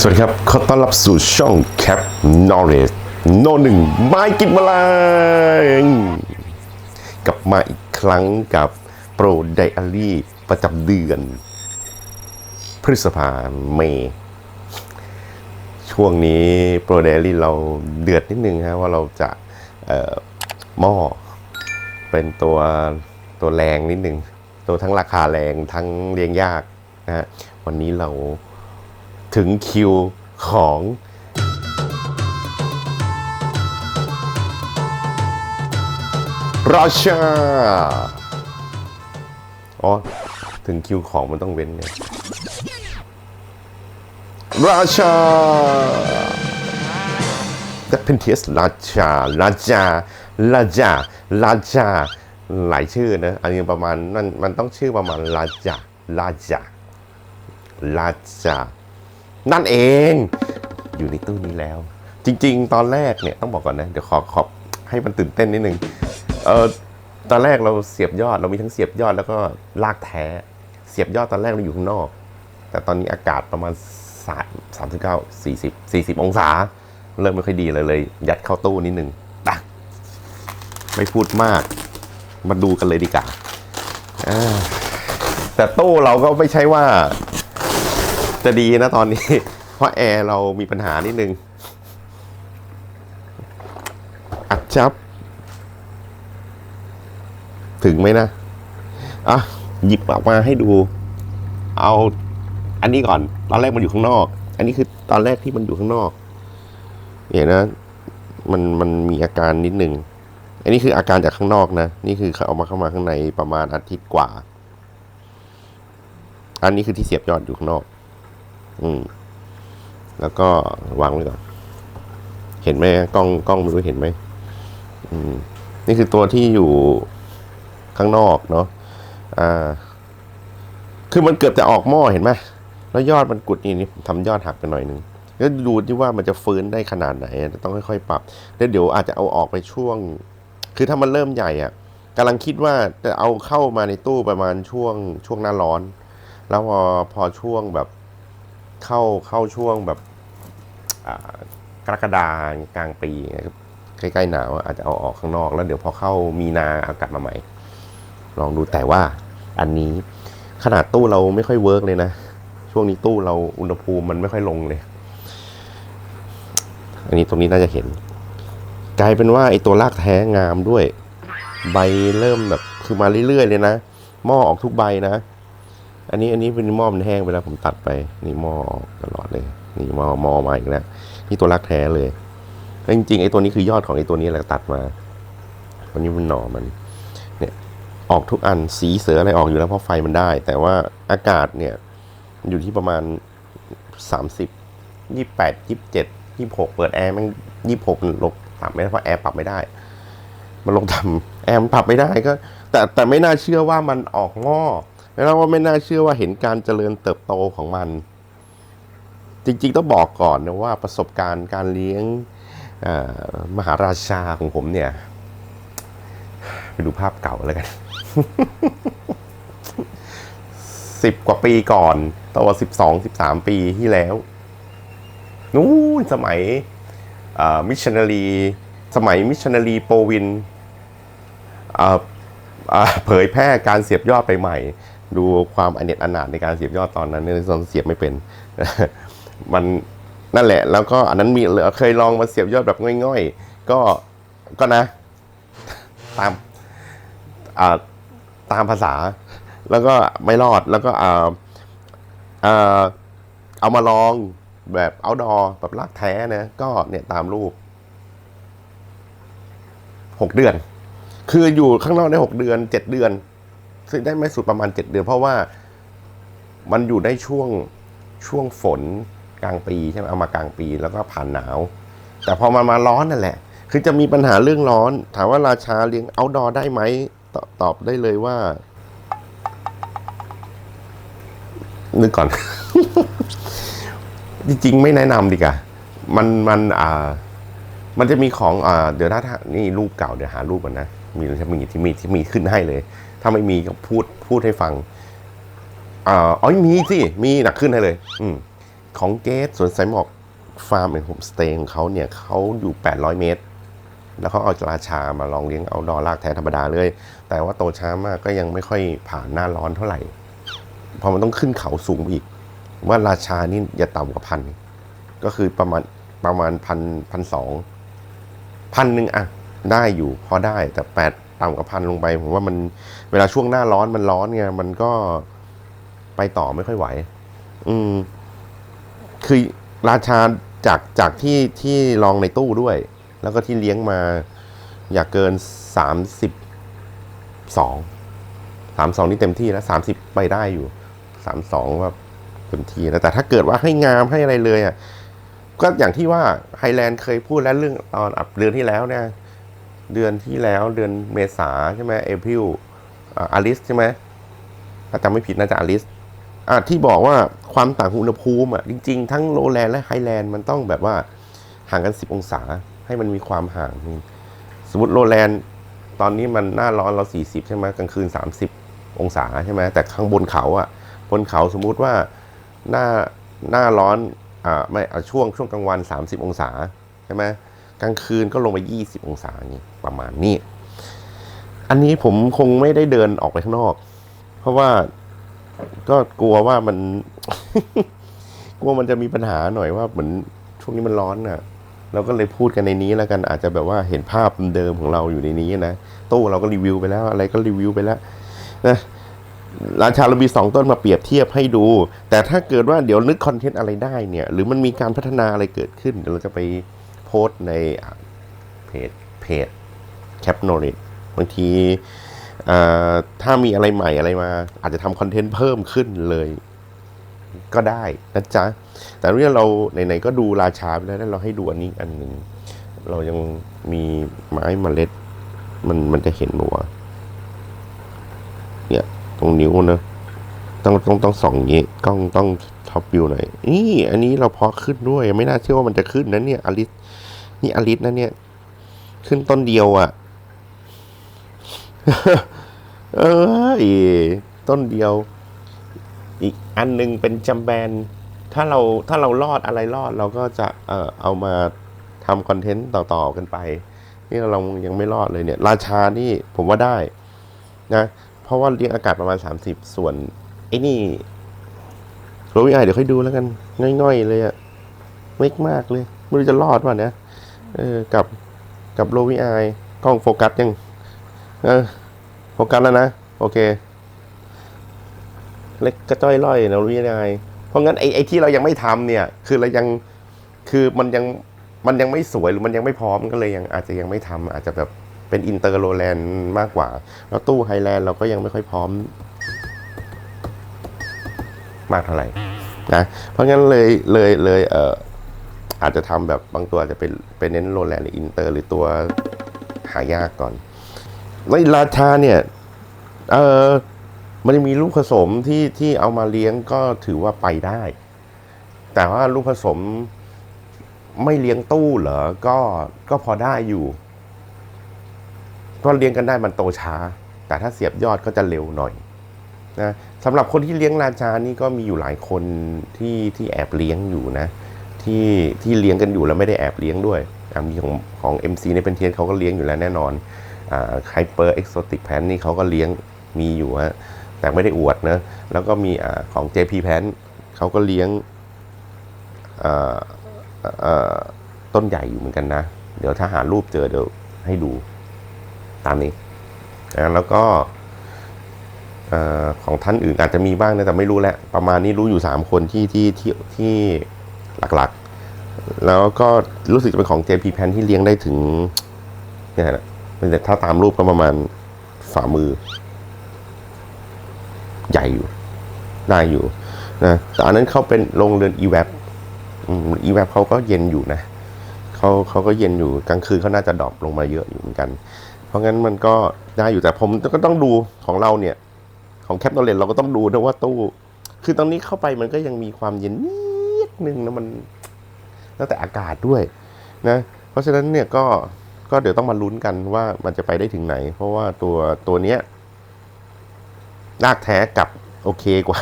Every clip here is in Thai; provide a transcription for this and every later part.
สวัสดีครับ ขอต้อนรับสู่ช่อง Cap Knowledge โนหนึ่งไม้กินแมลงกลับมาอีกครั้งกับโปรไดอารี่ประจำเดือน พฤษภาเมย์ช่วงนี้โปรไดอารี่เราเดือดนิดนึงฮะว่าเราจะหม้อเป็นตัวตัวแรงนิดนึง ตัวทั้งราคาแรงทั้งเลี้ยงยากนะฮะวันนี้เรา ถึงคิวของราชา อ๋อ ถึงคิวของมันต้องเว้นเนี่ยราชาจะเป็นเทสราชา ราชา ราชา ราชา หลายชื่อนะ อันนี้ประมาณนั่นมันต้องชื่อประมาณราชา ราชา ราชา นั่นเอง อยู่ในตู้นี้แล้ว จริง ๆ ตอนแรกเนี่ยต้องบอกก่อนนะ เดี๋ยวขอขอบให้มันตื่นเต้นนิดนึงเออตอนแรกเราเสียบยอดเรามีทั้งเสียบยอดแล้วก็ลากแท้ เสียบยอดตอนแรกเราอยู่ข้างนอก แต่ตอนนี้อากาศประมาณสามสามสิบเก้าสี่สิบสี่สิบองศา เริ่มไม่ค่อยดีเลยเลย ยัดเข้าตู้นิดนึงไปไม่พูดมาก มาดูกันเลยดีกว่าแต่ตู้เราก็ไม่ใช่ว่า จะดีนะตอนนี้ เพราะแอร์เรามีปัญหานิดนึง อัดจับ ถึงไหมนะ อะ หยิบออกมาให้ดู เอาอันนี้ก่อน ตอนแรกมันอยู่ข้างนอก อันนี้คือตอนแรกที่มันอยู่ข้างนอก เห็นนะ มันมันมีอาการนิดนึง อันนี้คืออาการจากข้างนอกนะ นี่คือเขาเอามาเข้ามาข้างในประมาณอาทิตย์กว่า อันนี้คือที่เสียบยอดอยู่ข้างนอก อืม แล้วก็วางไว้ก่อน เห็นไหมกล้องกล้องไม่รู้เห็นไหมอืม นี่คือตัวที่อยู่ข้างนอกเนาะอ่า คือมันเกือบจะออกหม้อเห็นไหมแล้วยอดมันกุดนี่นี่ทำยอดหักไปหน่อยนึงแล้วดูที่ว่ามันจะฟื้นได้ขนาดไหน ต้องค่อยๆปรับแล้วเดี๋ยวอาจจะเอาออกไปช่วง คือถ้ามันเริ่มใหญ่อะกำลังคิดว่าจะเอาเข้ามาในตู้ประมาณช่วงช่วงหน้าร้อน แล้วพอพอช่วงแบบ เข้าเข้าช่วงแบบกรกฎากลางปีใกล้ๆหนาวอาจจะเอาออกข้างนอกแล้วเดี๋ยวพอเข้ามีนาเอากลับมาใหม่ ลองดูแต่ว่าอันนี้ขนาดตู้เราไม่ค่อยเวิร์กเลยนะ ช่วงนี้ตู้เราอุณหภูมิมันไม่ค่อยลงเลย อันนี้ตรงนี้น่าจะเห็น กลายเป็นว่าไอ้ตัวลากแท้งามด้วย ใบเริ่มแบบคือมาเรื่อยๆเลยนะหม้อออกทุกใบนะ อันนี้อันนี้เป็นหม้อมันแห้งไปแล้วผมตัดไปนี่หม้อตลอดเลย นี่หม้อหม้อมาอีกแล้วนี่ตัวลากแท้เลยจริงๆไอ้ตัวนี้คือยอดของไอ้ตัวนี้แหละตัดมาวันนี้มันหน่อมัน เนี่ยออกทุกอันสีเสืออะไรออกอยู่แล้วเพราะไฟมันได้ แต่ว่าอากาศเนี่ยอยู่ที่ประมาณสามสิบยี่แปดยี่เจ็ดยี่หกเปิดแอร์มันยี่หกลงต่ำไม่ได้เพราะแอร์ปรับไม่ได้ มันลงต่ำแอร์มันปรับไม่ได้ก็ แต่แต่ไม่น่าเชื่อว่ามันออกงอ แล้วว่าไม่น่าเชื่อว่าเห็นการเจริญเติบโตของมัน จริงๆต้องบอกก่อนนะว่าประสบการณ์การเลี้ยงมหาราชาของผมเนี่ย ไปดูภาพเก่าแล้วกันสิบกว่าปีก่อนตัวสิบสองสิบสามปีที่แล้ว นู้นสมัยมิชชันนารีสมัยมิชชันนารีโปวินเอ่อเอ่อเผยแพร่การเสียบยอดไปใหม่ ดูความอเนจอนาถในการเสียบยอดตอนนั้นเนี่ยตอนเสียบไม่เป็น มันนั่นแหละ แล้วก็อันนั้นมีเคยลองมาเสียบยอดแบบง่อยๆ ก็ก็นะ ตามอ่าตามภาษา แล้วก็ไม่รอดแล้วก็อ่าอ่าเอามาลองแบบเอาดอแบบลากแท้นะก็เนี่ยตามรูปหกเดือน คืออยู่ข้างนอกได้หกเดือนเจ็ดเดือน ซึ่งได้ไม่สุดประมาณเจ็ดเดือน เพราะว่ามันอยู่ได้ช่วงช่วงฝนกลางปีใช่ไหมเอามากลางปีแล้วก็ผ่านหนาว แต่พอมันมาร้อนนั่นแหละ คือจะมีปัญหาเรื่องร้อน ถามว่าราชาเลี้ยงเอาดอได้ไหมตอบตอบได้เลยว่า นึกก่อน จริงๆ ไม่แนะนำดีกว่ามันมันอ่า มันจะมีของอ่าเดี๋ยวถ้านี่รูปเก่าเดี๋ยวหารูปก่อนนะมีหรือมีที่มีที่มีขึ้นให้เลย ถ้าไม่มีก็พูดพูดให้ฟังอ๋อมีสิมีหนักขึ้นให้เลย อืของเกสสวนสายหมอกฟาร์มเป็นโฮมสเตย์ของเขาเนี่ยเขาอยู่ 800 เมตร แล้วเขาเอาราชามาลองเลี้ยงเอาดอลากแท้ธรรมดาเลย แต่ว่าโตช้ามากก็ยังไม่ค่อยผ่านหน้าร้อนเท่าไหร่ พอมันต้องขึ้นเขาสูงอีก ว่าราชานี่อย่าต่ำกว่าพันก็คือประมาณประมาณพันพันสองพันหนึ่งอะได้อยู่พอได้แต่แปด ต่ำกว่าพันลงไป ผมว่ามันเวลาช่วงหน้าร้อนมันร้อนไงมันก็ไปต่อไม่ค่อยไหว อืม คือราชาจากจากที่ที่ลองในตู้ด้วย แล้วก็ที่เลี้ยงมา อย่าเกินสามสิบสองสามสองนี่เต็มที่แล้วสามสิบไปได้อยู่สามสองว่าเต็มที่แล้วแต่ถ้าเกิดว่าให้งามให้อะไรเลยอะก็อย่างที่ว่าไฮแลนด์เคยพูดแล้วเรื่องตอนอับเดือนที่แล้วเนี่ย เดือนที่แล้วเดือนเมษาใช่ไหมเอพิลอาริสใช่ไหมถ้าจำไม่ผิดน่าจะอาริสอะที่บอกว่าความต่างอุณหภูมิอะจริง ๆ ทั้งโลแลนด์และไฮแลนด์มันต้องแบบว่าห่างกัน 10 องศาให้มันมีความห่างสมมติโลแลนด์ตอนนี้มันหน้าร้อนเรา 40 ใช่ไหมกลางคืน 30 องศาใช่ไหมแต่ข้างบนเขาอะบนเขาสมมุติว่าหน้าหน้าร้อนอ่าไม่อะช่วงช่วงกลางวัน 30 องศาใช่ไหม กลางคืนก็ลงไป 20 องศาอย่างนี้ประมาณนี้ อันนี้ผมคงไม่ได้เดินออกไปข้างนอก เพราะว่าก็กลัวว่ามัน กลัวมันจะมีปัญหาหน่อยว่าเหมือนช่วงนี้มันร้อนน่ะ เราก็เลยพูดกันในนี้แล้วกันอาจจะแบบว่าเห็นภาพเดิมของเราอยู่ในนี้นะตู้เราก็รีวิวไปแล้ว อะไรก็รีวิวไปแล้วนะราชาเรามีสองต้นมาเปรียบเทียบให้ดู แต่ถ้าเกิดว่าเดี๋ยวนึกคอนเทนต์อะไรได้เนี่ย หรือมันมีการพัฒนาอะไรเกิดขึ้นเดี๋ยวเราจะไป โพสต์ในเพจเพจแคปโนริบางทีถ้ามีอะไรใหม่อะไรมา อาจจะทำคอนเทนต์เพิ่มขึ้นเลยก็ได้นะจ๊ะ แต่เรื่องเราไหนๆก็ดูราชาไปแล้วเราให้ดูอันนี้อันหนึ่ง เรายังมีไม้เมล็ด มันมันจะเห็นบัวเนี่ย ตรงนิ้วนะต้องต้องต้องส่องอย่างนี้กล้องต้องท็อปวิวหน่อยนี่อันนี้เราเพาะขึ้นด้วย ไม่น่าเชื่อว่ามันจะขึ้นนะเนี่ยอลิส นี่อลิสนะเนี่ย ขึ้นต้นเดียวอะ่ะ เอยต้นเดียว อีกอันหนึงเป็นจำแบน ถ้าเราถ้าเรารอดอะไรรอด เราก็จะเอ่อเอามาทำคอนเทนต์ต่อ ๆ กันไป นี่เรายังไม่รอดเลยเนี่ย ราชานี่ผมว่าได้ นะ เพราะว่าเลี้ยงอากาศประมาณ 30 ส่วน ไอ้นี่โรวิไอเดี๋ยวค่อยดูแล้วกัน ง่อยๆเลยอะเล็กมากเลย ไม่รู้จะรอดป่ะเนี่ย เออกับกับโรวิไอกล้องโฟกัสยังเออโฟกัสแล้วนะ โอเค เล็กกระจ้อยร่อยนะรู้ยังไงเพราะงั้นไอ้ไอ้ที่เรายังไม่ทำเนี่ย คือเรายังคือมันยังมันยังไม่สวยหรือมันยังไม่พร้อมก็เลยยังอาจจะยังไม่ทำอาจจะแบบเป็นอินเตอร์โรแลนด์มากกว่า แล้วตู้ไฮแลนด์เราก็ยังไม่ค่อยพร้อม มากเท่าไหร่นะเพราะงั้นเลยเลยเลยเออ อาจจะทำแบบบางตัวอาจจะเป็นเป็นเน้นโรแลนด์หรืออินเตอร์ หรือตัวหายากก่อนแล้วราชาเนี่ยเออมันจะมีลูกผสมที่ที่เอามาเลี้ยงก็ถือว่าไปได้ แต่ว่าลูกผสมไม่เลี้ยงตู้เหรอ ก็ก็พอได้อยู่เพราะเลี้ยงกันได้มันโตช้า แต่ถ้าเสียบยอดก็จะเร็วหน่อยนะสำหรับคนที่เลี้ยงราชานี่ก็มีอยู่หลายคนที่ที่แอบเลี้ยงอยู่นะ ที่ที่เลี้ยงกันอยู่แล้วไม่ได้แอบเลี้ยงด้วยอะมีของของ MC ในเป็นเทียนเขาก็เลี้ยงอยู่แล้วแน่นอนอ่าไฮเปอร์เอ็กโซติกแพนนี่เขาก็เลี้ยงมีอยู่ฮะแต่ไม่ได้อวดนะแล้วก็มีอาของ JP p a n เขาก็เลี้ยงอ่อเอ่อต้นใหญ่อยู่เหมือนกันนะ เดี๋ยวถ้าหารูปเจอเดี๋ยวให้ดูตามนี้นะแล้วก็ของท่านอื่นอาจจะมีบ้างนะแต่ไม่รู้แหละ ประมาณนี้รู้อยู่สามคนที่ที่ที่ที่ หลักๆ แล้วก็รู้สึกจะเป็นของ JP p a n ที่เลี้ยงได้ถึงเนี่ยแหละแต่ถ้าตามรูปก็ประมาณฝ่ามือ ใหญ่อยู่ ได้อยู่นะแต่อันนั้นเขาเป็นโรงเรือน e w a p e w a p เขาก็เย็นอยู่นะเขาเขาก็เย็นอยู่กลางคืนเขาน่าจะดรอปลงมาเยอะอยู่เหมือนกัน เพราะงั้นมันก็ได้อยู่แต่ผมก็ต้องดูของเราเนี่ย ของแคปโนเลนเราก็ต้องดูนะว่าตู้ คือตอนนี้เข้าไปมันก็ยังมีความเย็นนิด นึงนะมันแล้วแต่อากาศด้วยนะเพราะฉะนั้นเนี่ยก็ก็เดี๋ยวต้องมาลุ้นกันว่ามันจะไปได้ถึงไหน เพราะว่าตัวตัวเนี้ยรากแท้กับโอเคกว่า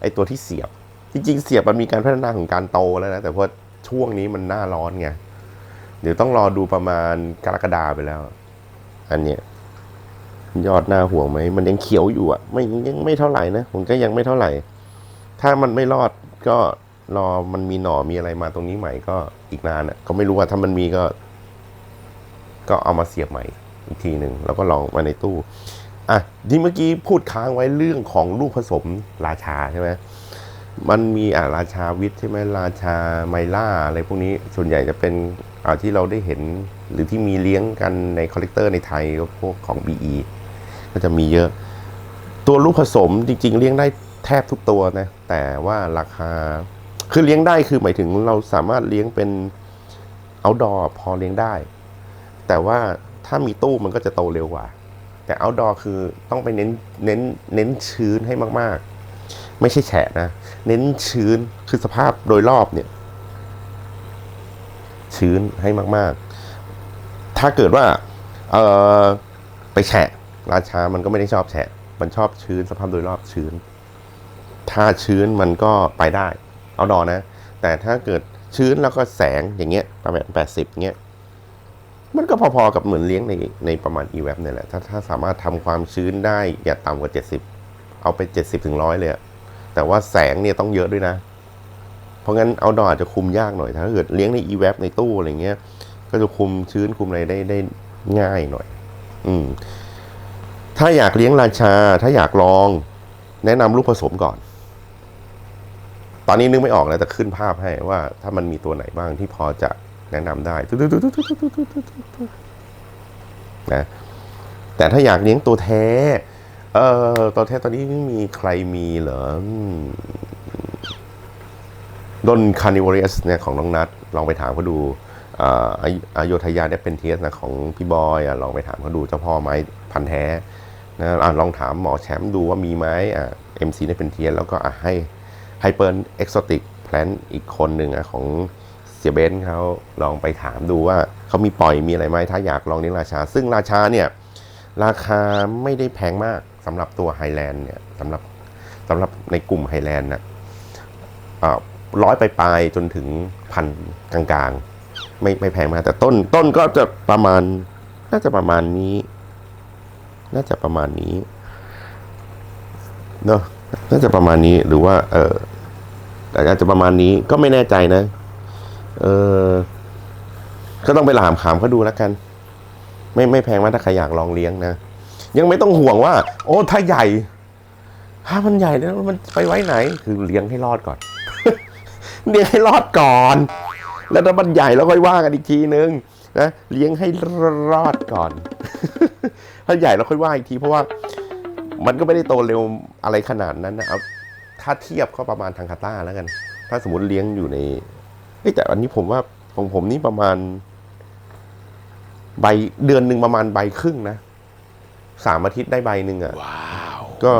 ไอตัวที่เสียบจจริง ๆ เสียบมันมีการพัฒนาของการโตแล้วนะ แต่พราะช่วงนี้มันหน้าร้อนไงเดี๋ยวต้องรอดูประมาณกรกฎาไปแล้ว อันเนี้ยยอดหน้าห่วงไหม มันยังเขียวอยู่อะ ไม่ยังไม่เท่าไหร่นะผมก็ยังไม่เท่าไหร่ ถ้ามันไม่รอดก็ รอมันมีหน่อมีอะไรมาตรงนี้ใหม่ก็อีกนานอะก็ไม่รู้ว่าถ้ามันมีก็ ก็เอามาเสียบใหม่อีกทีหนึ่งแล้วก็ลองมาในตู้อะที่เมื่อกี้พูดค้างไว้เรื่องของลูกผสมราชาใช่ไหมมันมีอ่าราชาวิทย์ใช่ไหมราชาไมล่าอะไรพวกนี้ส่วนใหญ่จะเป็นอ่าที่เราได้เห็นหรือที่มีเลี้ยงกันในคอลเลกเตอร์ในไทยก็พวกของ BE ก็จะมีเยอะ ตัวลูกผสมจริง ๆ เลี้ยงได้แทบทุกตัวนะ แต่ว่าราคา คือเลี้ยงได้คือหมายถึงเราสามารถเลี้ยงเป็น outdoor พอเลี้ยงได้ แต่ว่าถ้ามีตู้มันก็จะโตเร็วกว่า แต่ outdoor คือต้องไปเน้นเน้นเน้นชื้นให้มาก ๆ ไม่ใช่แฉะนะ เน้นชื้นคือสภาพโดยรอบเนี่ย ชื้นให้มาก ๆ ถ้าเกิดว่า เออไปแฉะราชามันก็ไม่ได้ชอบแฉะ มันชอบชื้นสภาพโดยรอบชื้น ถ้าชื้นมันก็ไปได้ เอาดอนะ แต่ถ้าเกิดชื้นแล้วก็แสงอย่างเงี้ยประมาณแปดสิบเงี้ยมันก็พอๆกับเหมือนเลี้ยงในในประมาณ e w e b เนี่ยแหละถ้าถ้าสามารถทำความชื้นได้อย่าต่ำกว่า 70 เอาไป 70ถึงร้อยเลยแต่ว่าแสงเนี่ยต้องเยอะด้วยนะ เพราะงั้นเอาดออาจจะคุมยากหน่อย ถ้าเกิดเลี้ยงใน e w e b ในตู้อะไรเงี้ยก็จะคุมชื้นคุมอะไรได้ได้ง่ายหน่อย อืมถ้าอยากเลี้ยงราชา ถ้าอยากลอง แนะนำลูกผสมก่อน ตอนนี้นึกไม่ออกแล้วแต่ขึ้นภาพให้ว่าถ้ามันมีตัวไหนบ้างที่พอจะแนะนำได้นะแต่ถ้าอยากเลี้ยงตัวแท้ เออตัวแท้ตอนนี้ไม่มีใครมีเหรอดนคานิวอริสเนี่ยของน้องนัทลองไปถามเขาดูอาอายุอายุทยาได้เป็นเทสนะของพี่บอยอะลองไปถามเขาดูเจ้าพ่อไม้พันแท้นะอะลองถามหมอแชมป์ดูว่ามีไหมอะเอ็มซีได้เป็นเทียสแล้วก็อะให้ ไฮเปอร์เอ็กโซติกแพลนอีกคนหนึ่งอะของเสียเบนเขาลองไปถามดูว่าเขามีปล่อยมีอะไรไหมถ้าอยากลองเลี้ยงราชา ซึ่งราชาเนี่ยราคาไม่ได้แพงมากสำหรับตัวไฮแลนด์เนี่ยสำหรับสำหรับในกลุ่มไฮแลนด์นะร้อยไปปลายจนถึงพันกลางๆ ไม่ไม่แพงมาก แต่ต้นต้นก็จะประมาณ น่าจะประมาณนี้ น่าจะประมาณนี้เนอะ น่าจะประมาณนี้หรือว่า เอออาจจะประมาณนี้ก็ไม่แน่ใจนะ เออก็ต้องไปหลามขามเขาดูแล้วกัน ไม่ไม่แพงมากถ้าใครอยากลองเลี้ยงนะ ยังไม่ต้องห่วงว่า โอ้ถ้าใหญ่ ถ้ามันใหญ่แล้วมันไปไว้ไหน คือเลี้ยงให้รอดก่อน เลี้ยงให้รอดก่อน แล้วถ้ามันใหญ่แล้วค่อยว่ากันอีกทีนึงนะเลี้ยงให้รอดก่อน ถ้าใหญ่แล้วค่อยว่าอีกทีเพราะว่า มันก็ไม่ได้โตเร็ว อะไรขนาดนั้นนะเอาถ้าเทียบก็ประมาณทางคาต้าแล้วกัน ถ้าสมมติเลี้ยงอยู่ในเอ้ยแต่อันนี้ผมว่าของผมนี่ประมาณ ใบเดือนหนึ่งประมาณใบครึ่งนะสามอาทิตย์ได้ใบหนึ่งอะ่ะก็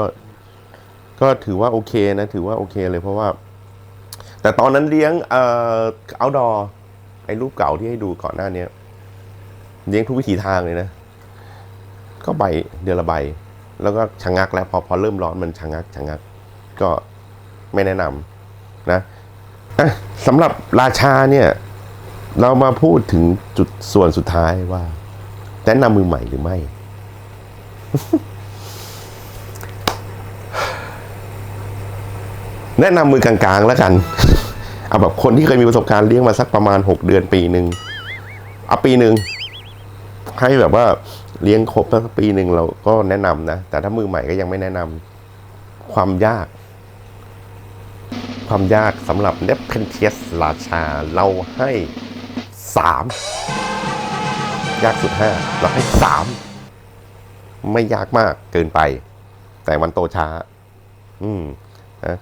ก็ถือว่าโอเคนะ ถือว่าโอเคเลยเพราะว่า แต่ตอนนั้นเลี้ยงเอ่อเอาดอไอ้รูปเก่าที่ให้ดูก่อนหน้าเนี้ยเลี้ยงทุกวิถีทางเลยนะ ก็ใบเดือนละใบ แล้วก็ชะงักแล้วพอพอเริ่มร้อนมันชะงักชะงัก ก็ไม่แนะนำนะะสำหรับราชาเนี่ยเรามาพูดถึงจุดส่วนสุดท้ายว่าแนะนำมือใหม่หรือไม่ แนะนำมือกลางๆแล้วกัน เอาแบบคนที่เคยมีประสบการณ์เลี้ยงมาสักประมาณหกเดือนปีหนึ่งเอาปีหนึ่งให้แบบว่า เลี้ยงครบสักปีหนึ่งเราก็แนะนำนะ แต่ถ้ามือใหม่ก็ยังไม่แนะนำความยาก ความยากสำหรับเนปเพนเทียสราชาเราให้สามยากสุดห้าเราให้สามไม่ยากมากเกินไป แต่มันโตช้า อืมนะ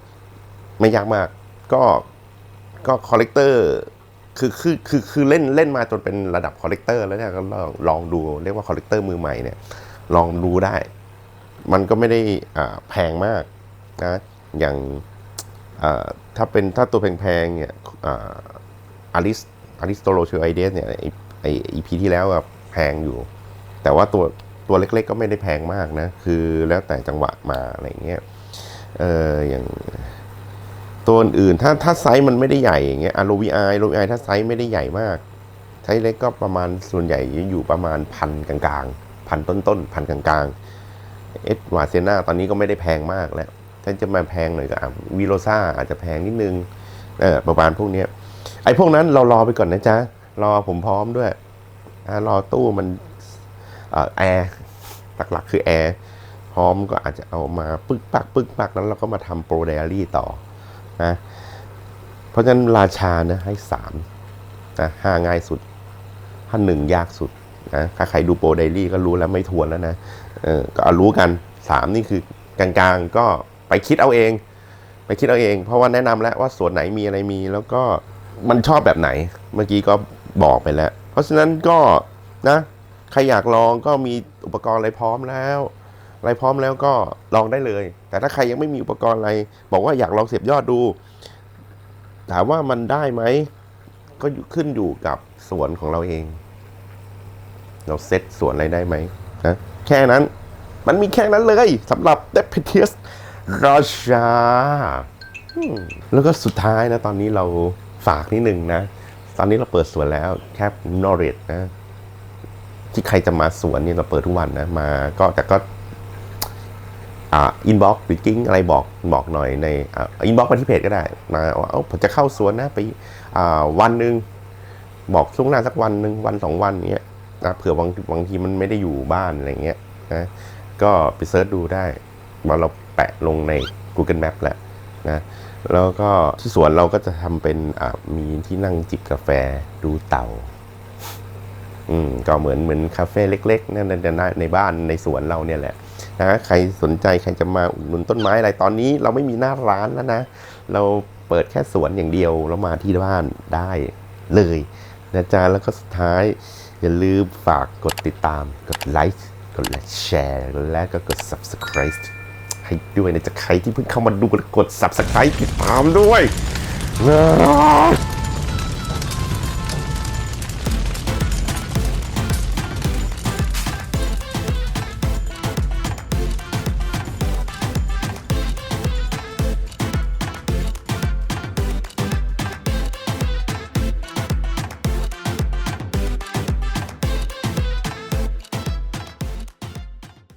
ไม่ยากมาก ก็ก็คอลเลกเตอร์ คือคือคือคือเล่นเล่นมาจนเป็นระดับคอลเลกเตอร์แล้วเนี่ยก็ลองลองดูเรียกว่าคอลเลกเตอร์มือใหม่เนี่ยลองดูได้ มันก็ไม่ได้อ่าแพงมากนะอย่างอ่าถ้าเป็นถ้าตัวแพงๆเนี่ยอาริสอาริสโตโลเชอไอเดสเนี่ยไอไออีพีที่แล้วอะแพงอยู่ แต่ว่าตัวตัวเล็กๆก็ไม่ได้แพงมากนะ คือแล้วแต่จังหวะมาอะไรเงี้ยเอออย่าง ตัวอื่นถ้าถ้าไซส์มันไม่ได้ใหญ่อย่างเงี้ยอะโรวีไอโรวีไอถ้าไซส์ไม่ได้ใหญ่มากไซส์เล็กก็ประมาณส่วนใหญ่อยู่ประมาณพันกลางๆพันต้นๆพันกลางๆเอสวาเซนาตอนนี้ก็ไม่ได้แพงมากแล้วถ้าจะมาแพงหน่อยก็วีโรซ่าอาจจะแพงนิดนึงเออประมาณพวกเนี้ยไอ้พวกนั้นเรารอไปก่อนนะจ๊ะ รอผมพร้อมด้วยอรอตู้มันอแอร์หลักๆคือแอร์พร้อมก็อาจจะเอามาปึ๊กปักปึ๊กปักแล้วเราก็มาทำโปรไดอารี่ต่อ นะเพราะฉะนั้นราชานะให้สามนะห้าง่ายสุดถ้าหนึ่งยากสุดนะถ้าใครดูโปรไดรี่ก็รู้แล้วไม่ทวนแล้วนะเออก็เอารู้กันสามนี่คือกลางๆก็ไปคิดเอาเอง ไปคิดเอาเอง เพราะว่าแนะนำแล้วว่าส่วนไหนมีอะไรมีแล้วก็มันชอบแบบไหน เมื่อกี้ก็บอกไปแล้ว เพราะฉะนั้นก็นะใครอยากลองก็มีอุปกรณ์อะไรพร้อมแล้ว อะไรพร้อมแล้วก็ลองได้เลย แต่ถ้าใครยังไม่มีอุปกรณ์อะไร บอกว่าอยากลองเสียบยอดดู ถามว่ามันได้ไหม ก็ขึ้นอยู่กับสวนของเราเอง เราเซตสวนอะไรได้ไหมนะแค่นั้น มันมีแค่นั้นเลยสำหรับ d e p e t i u s ราชาอืมแล้วก็สุดท้ายนะ ตอนนี้เราฝากนิดนึงนะ ตอนนี้เราเปิดสวนแล้วแคปนอริทนะที่ใครจะมาสวนเนี่ยเราเปิดทุกวันนะมา ก็แต่ก็ อ่าอินบ็อกหรือกิ้งอะไรบอกบอกหน่อยในอ่าอินบ็อกมาที่เพจก็ได้มาว่าเอ้าผมจะเข้าสวนนะไปอ่าวันหนึ่งบอกช่วงหน้าสักวันหนึ่งวันสองวันเนี้ยนะเผื่อบางบางทีมันไม่ได้อยู่บ้านอะไรเงี้ยนะก็ไปเซิร์ชดูได้ว่าเราแปะลงใน Google Map แหละนะแล้วก็ที่สวนเราก็จะทำเป็นอ่ามีที่นั่งจิบกาแฟดูเต่าอืมก็เหมือนเหมือนคาเฟ่เล็กๆนั่นในในในบ้านในสวนเราเนี่ยแหละ นะใครสนใจใครจะมาอุดหนุนต้นไม้อะไรตอนนี้เราไม่มีหน้าร้านแล้วนะ เราเปิดแค่สวนอย่างเดียวแล้วมาที่บ้านได้เลยนะจ๊ะแล้วก็สุดท้าย อย่าลืมฝากกดติดตามกดไลค์กดแชร์และก็กด subscribe ให้ด้วยนะจ๊ะใครที่เพิ่งเข้ามาดูกด subscribe ติดตามด้วย